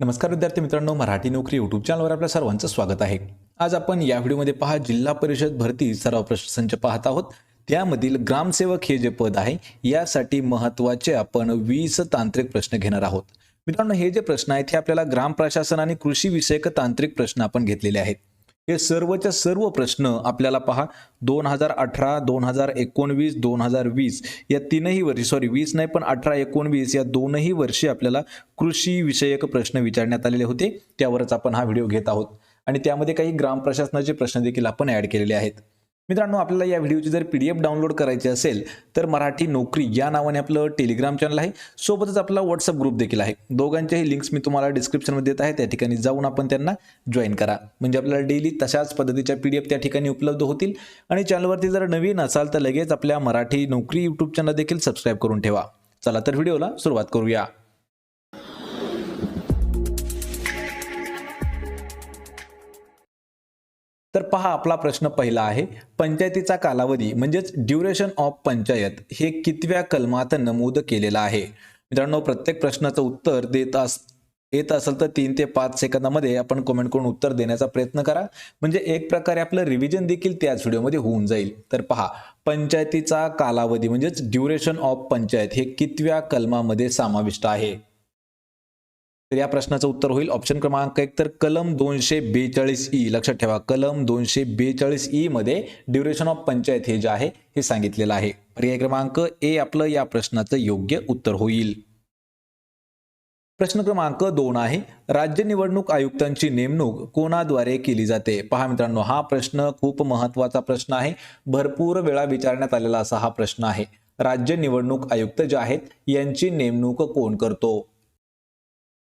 नमस्कार विद्यार्थी मित्रांनो मराठी नोकरी यूट्यूब चॅनलवर आपल्या सर्वांचं स्वागत आहे. आज आपण या व्हिडिओमध्ये पहा जिल्हा परिषद भरती सराव प्रश्नसंच पाहत आहोत. त्यामधील ग्रामसेवक हे जे पद आहे यासाठी महत्त्वाचे आपण वीस तांत्रिक प्रश्न घेणार आहोत. मित्रांनो हे जे प्रश्न आहेत हे आपल्याला ग्राम प्रशासन आणि कृषी विषयक तांत्रिक प्रश्न आपण घेतलेले आहेत. हे सर्वच्या सर्व प्रश्न आपल्याला पहा. दोन हजार अठरा दोन हजार एकोणवीस दोन हजार वीस या तीनही वर्षी सॉरी वीस नाही पण अठरा एकोणवीस या दोनही वर्षी आपल्याला कृषी विषयक प्रश्न विचारण्यात आलेले होते. त्यावरच आपण हा व्हिडिओ घेत आहोत. आणि त्यामध्ये काही ग्राम प्रशासनाचे प्रश्न देखील आपण ऍड केलेले आहेत. मित्रांनो आपल्याला या व्हिडिओची जर पी डी एफ डाउनलोड करायची असेल तर मराठी नोकरी या नावाने आपलं टेलिग्राम चॅनल आहे. सोबतच आपला व्हॉट्सअप ग्रुप देखील आहे. दोघांच्याही लिंक्स मी तुम्हाला डिस्क्रिप्शनमध्ये देत आहे. त्या ठिकाणी जाऊन आपण त्यांना जॉईन करा. म्हणजे आपल्याला डेली तशाच पद्धतीच्या पी डी एफ त्या ठिकाणी उपलब्ध होतील. आणि चॅनलवरती जर नवीन असाल तर लगेच आपल्या मराठी नोकरी यूट्यूब चॅनल देखील सबस्क्राईब करून ठेवा. चला तर व्हिडिओला सुरुवात करूया. तर पहा आपला प्रश्न पहिला आहे पंचायतीचा कालावधी म्हणजेच ड्युरेशन ऑफ पंचायत हे कितव्या कलमात नमूद केलेलं आहे? मित्रांनो प्रत्येक प्रश्नाचं उत्तर देत अस येत असेल तर तीन ते पाच सेकंदामध्ये आपण कमेंट करून उत्तर देण्याचा प्रयत्न करा. म्हणजे एक प्रकारे आपलं रिव्हिजन देखील त्याच व्हिडिओमध्ये होऊन जाईल. तर पहा पंचायतीचा कालावधी म्हणजेच ड्युरेशन ऑफ पंचायत हे कितव्या कलमामध्ये समाविष्ट आहे? तर या प्रश्नाचं उत्तर होईल. ऑप्शन क्रमांक एक तर कलम दोनशे बेचाळीस ई. लक्षात ठेवा कलम दोनशे बेचाळीस ई मध्ये ड्युरेशन ऑफ पंचायत हे जे आहे हे सांगितलेलं आहे. पर्याय क्रमांक ए आपलं या प्रश्नाचं योग्य उत्तर होईल. प्रश्न क्रमांक दोन आहे राज्य निवडणूक आयुक्तांची नेमणूक कोणाद्वारे केली जाते? पहा मित्रांनो हा प्रश्न खूप महत्त्वाचा प्रश्न आहे. भरपूर वेळा विचारण्यात आलेला असा हा प्रश्न आहे. राज्य निवडणूक आयुक्त जे आहेत यांची नेमणूक कोण करतो?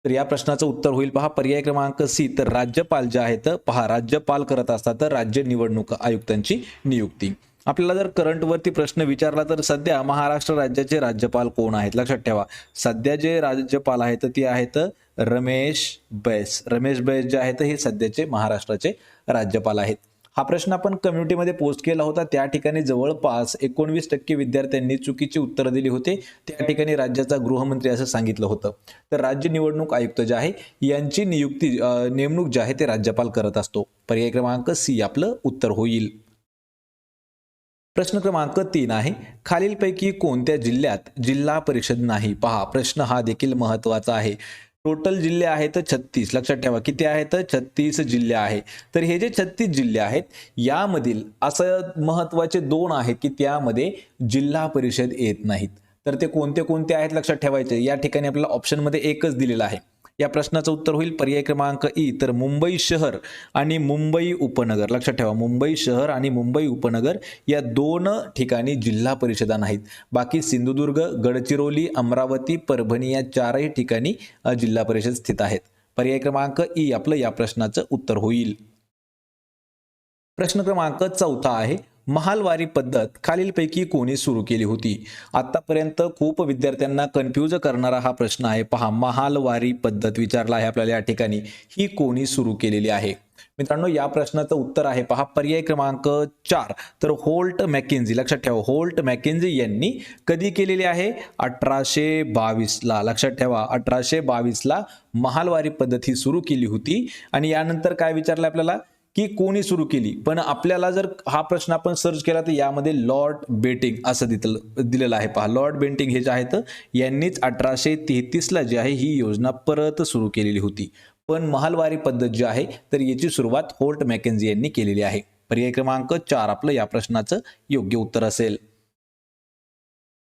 तर या प्रश्नाचं उत्तर होईल पहा. पर्याय क्रमांक सी तर राज्यपाल जे आहेत पहा राज्यपाल करत असतात तर राज्य निवडणूक आयुक्तांची नियुक्ती. आपल्याला जर करंटवरती प्रश्न विचारला तर सध्या महाराष्ट्र राज्याचे राज्यपाल कोण आहेत? लक्षात ठेवा. सध्या जे राज्यपाल आहेत ते आहेत रमेश बैस. रमेश बैस जे आहेत हे सध्याचे महाराष्ट्राचे राज्यपाल आहेत. हा प्रश्न आपण कम्युनिटीमध्ये पोस्ट केला होता. त्या ठिकाणी जवळपास एकोणवीस टक्के विद्यार्थ्यांनी चुकीची उत्तरं दिली होते. त्या ठिकाणी राज्याचा गृहमंत्री असं सांगितलं होतं. तर राज्य निवडणूक आयुक्त जे आहे यांची नियुक्ती नेमणूक जे आहे ते राज्यपाल करत असतो. पर्याय क्रमांक सी आपलं उत्तर होईल. प्रश्न क्रमांक तीन आहे खालीलपैकी कोणत्या जिल्ह्यात जिल्हा परिषद नाही? पहा प्रश्न हा देखील महत्त्वाचा आहे. टोटल जिल्हे आहेत छत्तीस. लक्षात ठेवा किती आहेत? छत्तीस जिल्हे आहे तर हे जे छत्तीस जिल्हे आहेत यामधील असं महत्त्वाचे दोन आहेत की त्यामध्ये जिल्हा परिषद येत नाहीत. तर ते कोणते कोणते आहेत? लक्षात ठेवायचे. या ठिकाणी आपल्याला ऑप्शनमध्ये एकच दिलेलं आहे. या प्रश्नाचं उत्तर होईल. पर्याय क्रमांक ई तर मुंबई शहर आणि मुंबई उपनगर. लक्षात ठेवा मुंबई शहर आणि मुंबई उपनगर या दोन ठिकाणी जिल्हा परिषदा नाहीत बाकी सिंधुदुर्ग गडचिरोली अमरावती परभणी या चारही ठिकाणी जिल्हा परिषद स्थित आहेत. पर्याय क्रमांक ई आपलं या प्रश्नाचं उत्तर होईल. प्रश्न क्रमांक चौथा आहे. महालवारी पद्धत खालीलपैकी कोणी सुरू केली होती. आतापर्यंत खूप विद्यार्थ्यांना कन्फ्यूज करणारा हा प्रश्न आहे. पहा महालवारी पद्धत विचारला आहे आपल्याला या ठिकाणी. ही कोणी सुरू केलेली आहे? मित्रांनो या प्रश्नाचं उत्तर आहे. पहा पर्याय क्रमांक चार. तर होल्ट मॅकेन्झी लक्षात ठेवा होल्ट मॅकेन्झी यांनी कधी केलेली आहे? अठराशे बावीसला लक्षात ठेवा अठराशे बावीसला महालवारी पद्धत ही सुरू केली होती. आणि यानंतर काय विचारलं आपल्याला? की कोणी सुरू केली. पण आपल्याला जर हा प्रश्न आपण सर्च केला तर यामध्ये लॉर्ड बेटिंग असं दिलं दिलेलं आहे. पहा लॉर्ड बेंटिंग हे जे आहेत यांनीच अठराशे तेहतीसला जी आहे ही योजना परत सुरू केलेली होती. पण महालवारी पद्धत जी आहे तर याची सुरुवात होल्ट मॅकेन्झी यांनी केलेली आहे. पर्याय क्रमांक चार आपलं या प्रश्नाचं योग्य उत्तर असेल.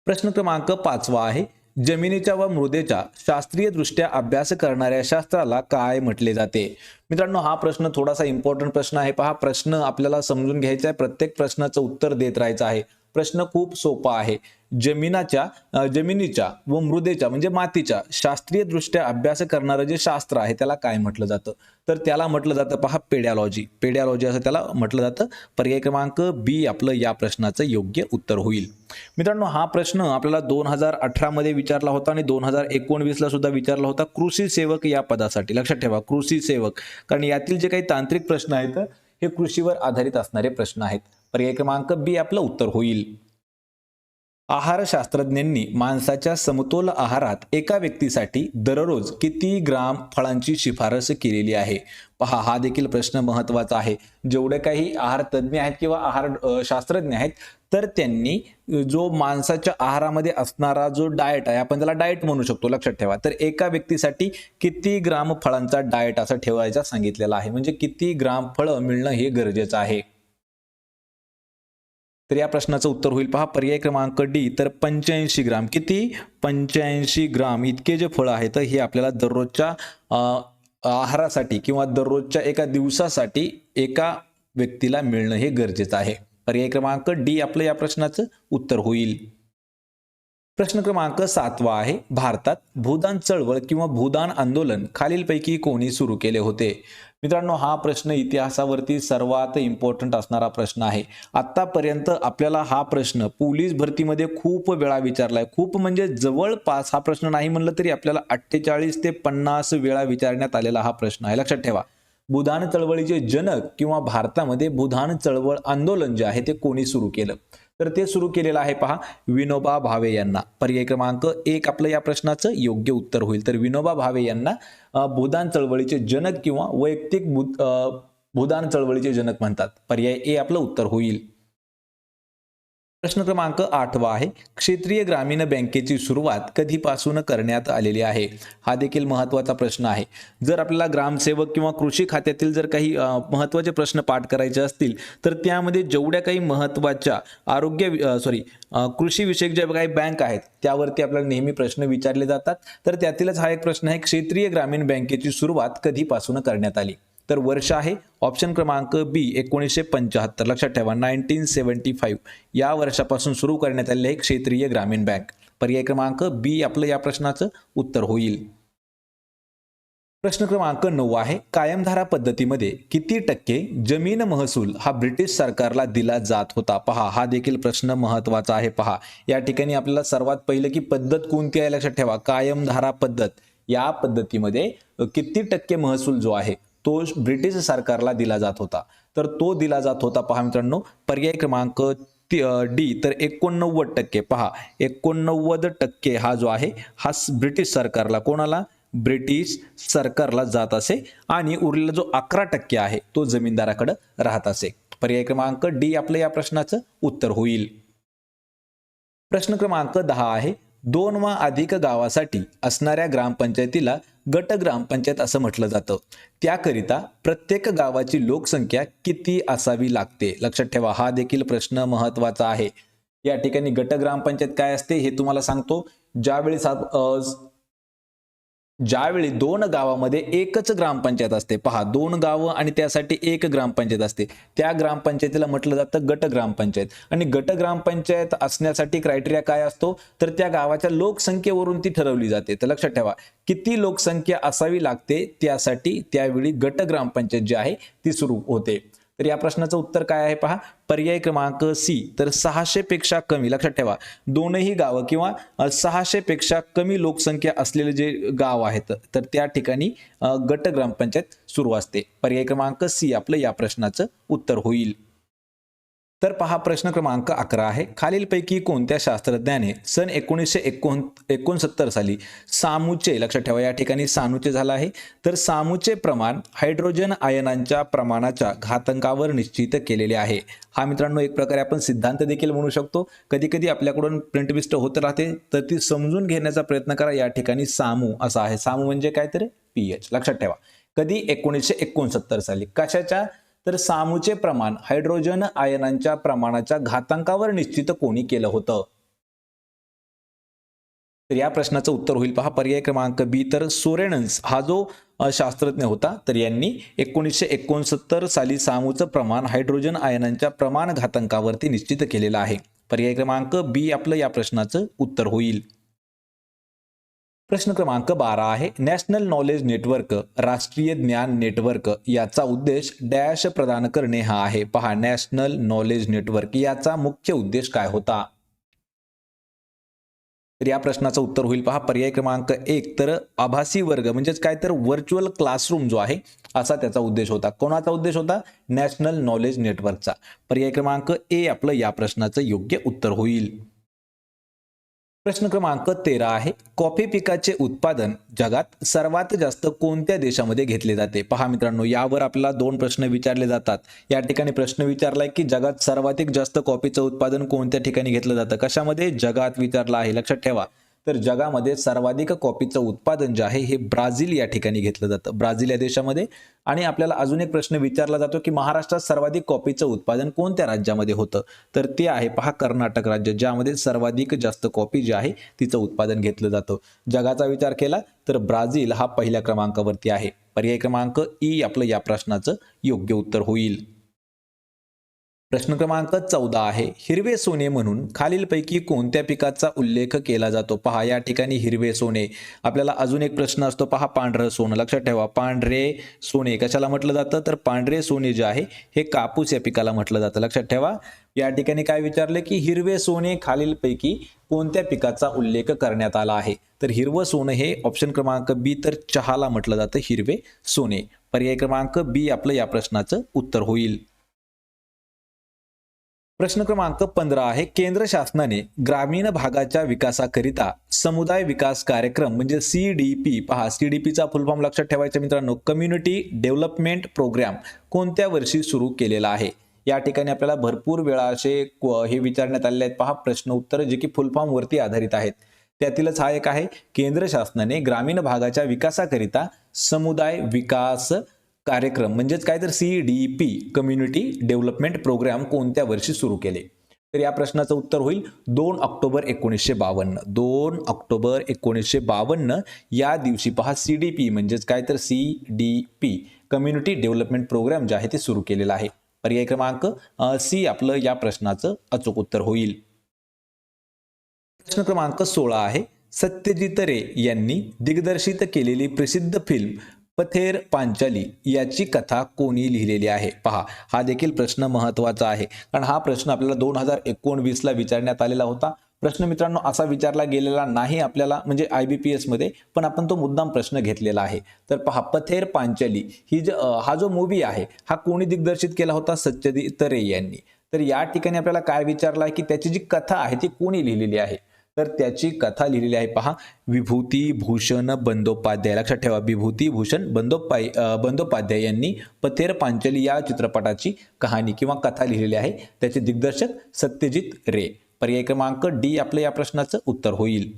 प्रश्न क्रमांक पाचवा आहे जमिनीच्या व मृदेच्या शास्त्रीय दृष्ट्या अभ्यास करणाऱ्या शास्त्राला काय म्हटले जाते? मित्रांनो हा प्रश्न थोडासा इम्पॉर्टंट प्रश्न आहे. पहा प्रश्न आपल्याला समजून घ्यायचा आहे. प्रत्येक प्रश्नाचं उत्तर देत राहायचं आहे. प्रश्न खूप सोपा आहे. जमिनाच्या जमिनीच्या व मृदेच्या म्हणजे मातीच्या शास्त्रीय दृष्ट्या अभ्यास करणारं जे शास्त्र आहे त्याला काय म्हटलं जातं? तर त्याला म्हटलं जातं पहा पेड्यालॉजी. पेड्यालॉजी असं त्याला म्हटलं जातं. पर्याय क्रमांक बी आपलं या प्रश्नाचं योग्य उत्तर होईल. मित्रांनो हा प्रश्न आपल्याला दोन हजार अठरामध्ये विचारला होता आणि दोन हजार एकोणवीसला सुद्धा विचारला होता. कृषी सेवक या पदासाठी. लक्षात ठेवा कृषी सेवक. कारण यातील जे काही तांत्रिक प्रश्न आहेत हे कृषीवर आधारित असणारे प्रश्न आहेत. पर्याय क्रमांक बी आपलं उत्तर होईल. आहारशास्त्रज्ञांनी माणसाच्या समतोल आहारात एका व्यक्तीसाठी दररोज किती ग्राम फळांची शिफारस केलेली आहे? पहा हा देखील प्रश्न महत्त्वाचा आहे. जेवढे काही आहार तज्ज्ञ आहेत किंवा आहार शास्त्रज्ञ आहेत तर त्यांनी जो माणसाच्या आहारामध्ये असणारा जो डाएट आहे आपण त्याला डाएट म्हणू शकतो लक्षात ठेवा. तर एका व्यक्तीसाठी किती ग्राम फळांचा डाएट असं ठेवायचा सांगितलेला आहे. म्हणजे किती ग्राम फळं मिळणं हे गरजेचं आहे. तर या प्रश्नाचं उत्तर होईल पहा. पर्याय क्रमांक डी तर पंच्याऐंशी ग्राम. किती? पंच्याऐंशी ग्राम. इतके जे फळं आहेत हे आपल्याला दररोजच्या आहारासाठी किंवा दररोजच्या एका दिवसासाठी एका व्यक्तीला मिळणं हे गरजेचं आहे. पर्याय क्रमांक डी आपलं या प्रश्नाचं उत्तर होईल. प्रश्न क्रमांक सातवा आहे. भारतात भूदान चळवळ किंवा भूदान आंदोलन खालीलपैकी कोणी सुरू केले होते? मित्रांनो हा प्रश्न इतिहासावरती सर्वात इम्पॉर्टंट असणारा प्रश्न आहे. आतापर्यंत आपल्याला हा प्रश्न पोलीस भरतीमध्ये खूप वेळा विचारलाय. खूप म्हणजे जवळपास हा प्रश्न नाही म्हणलं तरी आपल्याला अठ्ठेचाळीस ते पन्नास वेळा विचारण्यात आलेला हा प्रश्न आहे. लक्षात ठेवा. बुधान चळवळीचे जनक किंवा भारतामध्ये बुधान चळवळ आंदोलन जे आहे ते कोणी सुरू केलं? तर ते सुरू केलेलं आहे पहा. विनोबा भावे यांना. पर्याय क्रमांक एक आपलं या प्रश्नाचं योग्य उत्तर होईल. तर विनोबा भावे यांना भूदान चळवळीचे जनक किंवा वैयक्तिक अ, भूदान चळवळीचे जनक म्हणतात. पर्याय ए आपलं उत्तर होईल. प्रश्न क्रमांक आठवा आहे. क्षेत्रीय ग्रामीण बँकेची सुरुवात कधीपासून करण्यात आलेली आहे? हा देखील महत्त्वाचा प्रश्न आहे. जर आपल्याला ग्रामसेवक किंवा कृषी खात्यातील जर काही महत्त्वाचे प्रश्न पाठ करायचे असतील तर त्यामध्ये जेवढ्या काही महत्त्वाच्या आरोग्य सॉरी कृषीविषयक ज्या काही बँक आहेत त्यावरती आपल्याला नेहमी प्रश्न विचारले जातात. तर त्यातीलच हा एक प्रश्न आहे. क्षेत्रीय ग्रामीण बँकेची सुरुवात कधीपासून करण्यात आली? तर वर्ष आहे. ऑप्शन क्रमांक बी एकोणीसशे पंच्याहत्तर लक्षात ठेवा नाईन्टीन सेवन्टी फाईव्ह या वर्षापासून सुरू करण्यात आलेले आहे क्षेत्रीय ग्रामीण बँक. पर्याय क्रमांक बी आपलं या प्रश्नाचं उत्तर होईल. प्रश्न क्रमांक नऊ आहे. कायमधारा पद्धतीमध्ये किती टक्के जमीन महसूल हा ब्रिटिश सरकारला दिला जात होता? पहा हा देखील प्रश्न महत्त्वाचा आहे. पहा या ठिकाणी आपल्याला सर्वात पहिलं की पद्धत कोणती आहे? लक्षात ठेवा कायमधारा पद्धत. या पद्धतीमध्ये किती टक्के महसूल जो आहे तो ब्रिटिश सरकारला दिला जात होता. तर तो दिला जात होता पहा मित्रांनो पर्याय क्रमांक डी तर एकोणनव्वद टक्के. पहा एकोणनव्वद टक्के हा जो आहे हा ब्रिटिश सरकारला कोणाला? ब्रिटिश सरकारला जात असे. आणि उरलेला जो अकरा टक्के आहे तो जमीनदाराकडे राहत असे. पर्याय क्रमांक डी आपलं या प्रश्नाचं उत्तर होईल. प्रश्न क्रमांक दहा आहे दोन वा अधिक गावासाठी असणाऱ्या ग्रामपंचायतीला गट ग्रामपंचायत असं म्हटलं जातं. त्याकरिता प्रत्येक गावाची लोकसंख्या किती असावी लागते? लक्षात ठेवा हा देखील प्रश्न महत्त्वाचा आहे. या ठिकाणी गट ग्रामपंचायत काय असते हे तुम्हाला सांगतो. ज्यावेळेस ज्यावेळी दोन गावामध्ये एकच ग्रामपंचायत असते पहा दोन गावं आणि त्यासाठी एक ग्रामपंचायत असते. त्या ग्रामपंचायतीला म्हटलं जातं गट ग्रामपंचायत. आणि गट ग्रामपंचायत असण्यासाठी क्रायटेरिया काय असतो? तर त्या गावाच्या लोकसंख्येवरून ती ठरवली जाते. तर लक्षात ठेवा किती लोकसंख्या असावी लागते त्यासाठी त्यावेळी गट ग्रामपंचायत जी आहे ती सुरू होते. तर या प्रश्नाचं उत्तर काय आहे पहा? पर्याय क्रमांक सी. तर सहाशे पेक्षा कमी लक्षात ठेवा. दोनही गावं किंवा सहाशे पेक्षा कमी लोकसंख्या असलेले जे गाव आहेत तर त्या ठिकाणी गट ग्रामपंचायत सुरू असते. पर्याय क्रमांक सी आपलं या प्रश्नाचं उत्तर होईल. तर पहा प्रश्न क्रमांक अकरा आहे. खालीलपैकी कोणत्या शास्त्रज्ञाने सन एकोणीसशे एकोण एकोणसत्तर साली सामूचे लक्षात ठेवा या ठिकाणी सानूचे झालं आहे. तर सामूचे प्रमाण हायड्रोजन आयनांच्या प्रमाणाच्या घातंकावर निश्चित केलेले आहे. हा मित्रांनो एक प्रकारे आपण सिद्धांत देखील म्हणू शकतो. कधी कधी आपल्याकडून प्रिंट विस्ट होत राहते तर ती समजून घेण्याचा प्रयत्न करा. या ठिकाणी सामू असा आहे. सामू म्हणजे काय पी एच लक्षात ठेवा. कधी? एकोणीसशे एकोणसत्तर साली. कशाच्या? तर सामूचे प्रमाण हायड्रोजन आयनांच्या प्रमाणाच्या घातांकावर निश्चित कोणी केलं होतं? तर या प्रश्नाचं उत्तर होईल पहा. पर्याय क्रमांक बी तर सोरेनन्स. हा जो शास्त्रज्ञ होता तर यांनी एकोणीसशे एकोणसत्तर साली सामूचं प्रमाण हायड्रोजन आयनांच्या प्रमाण घातांकावरती निश्चित केलेलं आहे. पर्याय क्रमांक बी आपलं या प्रश्नाचं उत्तर होईल. प्रश्न क्रमांक बारा आहे. नॅशनल नॉलेज नेटवर्क राष्ट्रीय ज्ञान नेटवर्क याचा उद्देश डॅश प्रदान करणे हा आहे. पहा नॅशनल नॉलेज नेटवर्क याचा मुख्य उद्देश काय होता? तर या प्रश्नाचं उत्तर होईल. पहा पर्याय क्रमांक एक तर आभासी वर्ग म्हणजेच काय? तर व्हर्च्युअल क्लासरूम जो आहे असा त्याचा उद्देश होता. कोणाचा उद्देश होता? नॅशनल नॉलेज नेटवर्कचा पर्याय क्रमांक ए आपलं या प्रश्नाचं योग्य उत्तर होईल. प्रश्न क्रमांक तेरा आहे. कॉफी पिकाचे उत्पादन जगात सर्वात जास्त कोणत्या देशामध्ये घेतले जाते? पहा मित्रांनो यावर आपल्याला दोन प्रश्न विचारले जातात. या ठिकाणी प्रश्न विचारलाय की जगात सर्वाधिक जास्त कॉफीचं उत्पादन कोणत्या ठिकाणी घेतलं जातं? कशामध्ये? जगात विचारलं आहे. लक्षात ठेवा. तर जगामध्ये सर्वाधिक कॉपीचं उत्पादन जे आहे हे ब्राझील या ठिकाणी घेतलं जातं. ब्राझील या देशामध्ये. आणि आपल्याला अजून एक प्रश्न विचारला जातो की महाराष्ट्रात सर्वाधिक कॉफीचं उत्पादन कोणत्या राज्यामध्ये होतं? तर ते आहे पहा कर्नाटक राज्य ज्यामध्ये सर्वाधिक जास्त कॉपी जी आहे तिचं उत्पादन घेतलं जातं. जगाचा विचार केला तर ब्राझील हा पहिल्या क्रमांकावरती आहे. पर्याय क्रमांक ई आपलं या प्रश्नाचं योग्य उत्तर होईल. प्रश्न क्रमांक चौदा आहे. हिरवे सोने म्हणून खालीलपैकी कोणत्या पिकाचा उल्लेख केला जातो? पहा या ठिकाणी हिरवे सोने. आपल्याला अजून एक प्रश्न असतो. पहा पांढरं सोनं. लक्षात ठेवा पांढरे सोने. कशाला म्हटलं जातं? तर पांढरे सोने जे आहे हे कापूस या पिकाला म्हटलं जातं. लक्षात ठेवा. या ठिकाणी काय विचारले की हिरवे सोने खालीलपैकी कोणत्या पिकाचा उल्लेख करण्यात आला आहे? तर हिरवं सोनं हे ऑप्शन क्रमांक बी तर चहाला म्हटलं जातं हिरवे सोने. पर्याय क्रमांक बी आपलं या प्रश्नाचं उत्तर होईल. प्रश्न क्रमांक पंधरा आहे. केंद्र शासनाने ग्रामीण भागाच्या विकासाकरिता समुदाय विकास कार्यक्रम म्हणजे सी डी पी पहा सी डी पीचा फुलफॉर्म लक्षात ठेवायचा मित्रांनो. कम्युनिटी डेव्हलपमेंट प्रोग्राम कोणत्या वर्षी सुरू केलेला आहे? या ठिकाणी आपल्याला भरपूर वेळा असे हे विचारण्यात आलेले आहेत. पहा प्रश्न उत्तर जे की फुलफॉर्म वरती आधारित आहेत. त्यातीलच हा एक आहे. केंद्र शासनाने ग्रामीण भागाच्या विकासाकरिता समुदाय विकास कार्यक्रम म्हणजेच काय तर C D P community development programme कोणत्या वर्षी सुरू केले? तर या प्रश्नाचं उत्तर होईल दोन ऑक्टोबर एकोणीसशे बावन्न. दोन ऑक्टोबर एकोणीसशे बावन्न या दिवशी पहा सी डी पी म्हणजेच काय तर C D P community development programme जे आहे ते सुरू केलेलं आहे. पर्याय क्रमांक सी आपलं या प्रश्नाचं अचूक उत्तर होईल. प्रश्न क्रमांक सोळा आहे. सत्यजित रे यांनी दिग्दर्शित केलेली प्रसिद्ध फिल्म पथेर पांचाली याची कथा कोणी लिहिलेली आहे? पहा हा देखील प्रश्न महत्त्वाचा आहे. कारण हा प्रश्न आपल्याला दोन हजार एकोणवीसला विचारण्यात आलेला होता. प्रश्न मित्रांनो असा विचारला गेलेला नाही आपल्याला म्हणजे आय बी पी एसमध्ये पण आपण तो मुद्दाम प्रश्न घेतलेला आहे. तर पहा पथेर पांचाली ही ज हा जो मूवी आहे हा कोणी दिग्दर्शित केला होता? सत्यजित रे यांनी. तर या ठिकाणी आपल्याला काय विचारलं आहे की त्याची जी कथा आहे ती कोणी लिहिलेली आहे? तर त्याची कथा लिहिलेली आहे. पहा विभूती भूषण बंदोपाध्याय. लक्षात ठेवा विभूती भूषण बंदोपाय बंदोपाध्याय यांनी पथेर पांचली या चित्रपटाची कहाणी किंवा कथा लिहिलेली आहे. त्याचे दिग्दर्शक सत्यजित रे. पर्याय क्रमांक डी आपलं या प्रश्नाचं उत्तर होईल.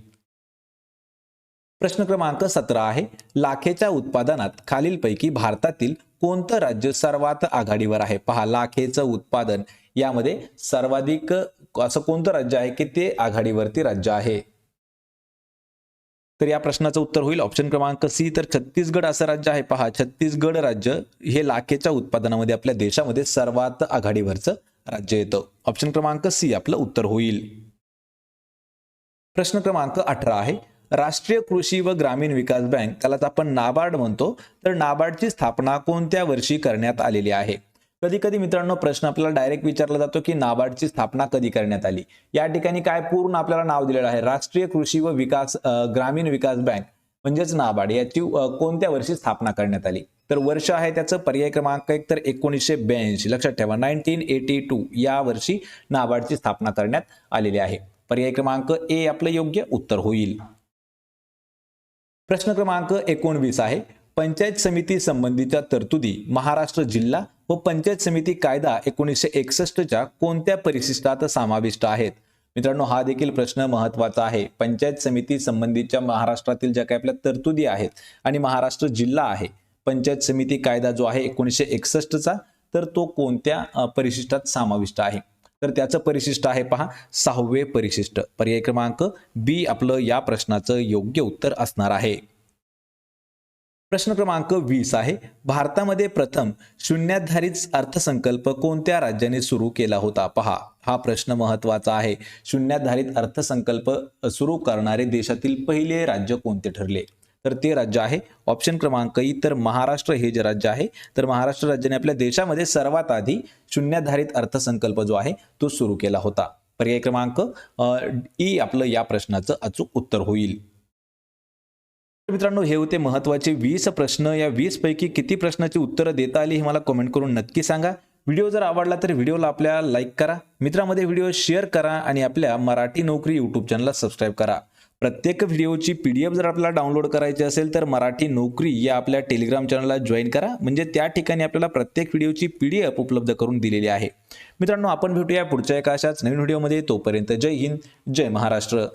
प्रश्न क्रमांक सतरा आहे. लाखेच्या उत्पादनात खालीलपैकी भारतातील कोणतं राज्य सर्वात आघाडीवर आहे? पहा लाखेचं उत्पादन. यामध्ये सर्वाधिक असं कोणतं राज्य आहे की ते आघाडीवरती राज्य आहे? तर या प्रश्नाचं उत्तर होईल. ऑप्शन क्रमांक सी तर छत्तीसगड असं राज्य आहे. पहा छत्तीसगड राज्य हे लाखेच्या उत्पादनामध्ये आपल्या देशामध्ये सर्वात आघाडीवरचं राज्य येतं. ऑप्शन क्रमांक सी आपलं उत्तर होईल. प्रश्न क्रमांक अठरा आहे. राष्ट्रीय कृषी व ग्रामीण विकास बँक त्यालाच आपण नाबार्ड म्हणतो. तर नाबार्डची स्थापना कोणत्या वर्षी करण्यात आलेली आहे? कधी कधी मित्रांनो प्रश्न आपल्याला डायरेक्ट विचारला जातो की नाबार्डची स्थापना कधी करण्यात आली? या ठिकाणी काय पूर्ण आपल्याला नाव दिलेलं आहे? राष्ट्रीय कृषी व विकास ग्रामीण विकास बँक म्हणजेच नाबार्ड याची कोणत्या वर्षी स्थापना करण्यात आली? तर वर्ष आहे त्याचं पर्याय क्रमांक एक तर एकोणीसशे ब्याऐंशी. लक्षात ठेवा नाईन्टीन एटी टू या वर्षी नाबार्डची स्थापना करण्यात आलेली आहे. पर्याय क्रमांक ए आपलं योग्य उत्तर होईल. प्रश्न क्रमांक एकोणवीस आहे. पंचायत समिती संबंधीच्या तरतुदी महाराष्ट्र जिल्हा व पंचायत समिती कायदा एकोणीसशे एकसष्टच्या कोणत्या परिशिष्टात समाविष्ट आहेत? मित्रांनो हा देखील प्रश्न महत्त्वाचा आहे. पंचायत समिती संबंधीच्या महाराष्ट्रातील ज्या काही आपल्या तरतुदी आहेत आणि महाराष्ट्र जिल्हा आहे पंचायत समिती कायदा जो आहे एकोणीसशे एकसष्टचा तर तो कोणत्या परिशिष्टात समाविष्ट आहे? तर त्याचं परिशिष्ट आहे पहा सहावे परिशिष्ट. पर्याय क्रमांक बी आपलं या प्रश्नाचं योग्य उत्तर असणार आहे. प्रश्न क्रमांक वीस आहे. भारतामध्ये प्रथम शून्याधारित अर्थसंकल्प कोणत्या राज्याने सुरू केला होता? पहा हा प्रश्न महत्त्वाचा आहे. शून्याधारित अर्थसंकल्प सुरू करणारे देशातील पहिले राज्य कोणते ठरले? तर ते राज्य आहे. ऑप्शन क्रमांक ई तर महाराष्ट्र हे जे राज्य आहे तर महाराष्ट्र राज्याने आपल्या देशामध्ये सर्वात आधी शून्याधारित अर्थसंकल्प जो आहे तो सुरू केला होता. पर्याय क्रमांक ई आपलं या प्रश्नाचं अचूक उत्तर होईल. मित्रांनो हे होते महत्त्वाचे वीस प्रश्न. या वीस पैकी किती प्रश्नाची उत्तरं देता आली हे मला कमेंट करून नक्की सांगा. व्हिडिओ जर आवडला तर व्हिडिओला आपल्या लाईक करा. मित्रामध्ये व्हिडिओ शेअर करा आणि आपल्या मराठी नोकरी यूट्यूब चॅनलला सबस्क्राईब करा. प्रत्येक व्हिडिओची पी डी एफ जर आपल्याला डाउनलोड करायची असेल तर मराठी नोकरी या आपल्या टेलिग्राम चॅनलला जॉईन करा. म्हणजे त्या ठिकाणी आपल्याला प्रत्येक व्हिडिओची पी डी एफ उपलब्ध करून दिलेली आहे. मित्रांनो आपण भेटूया पुढच्या एका अशाच नवीन व्हिडिओमध्ये. तोपर्यंत जय हिंद जय महाराष्ट्र.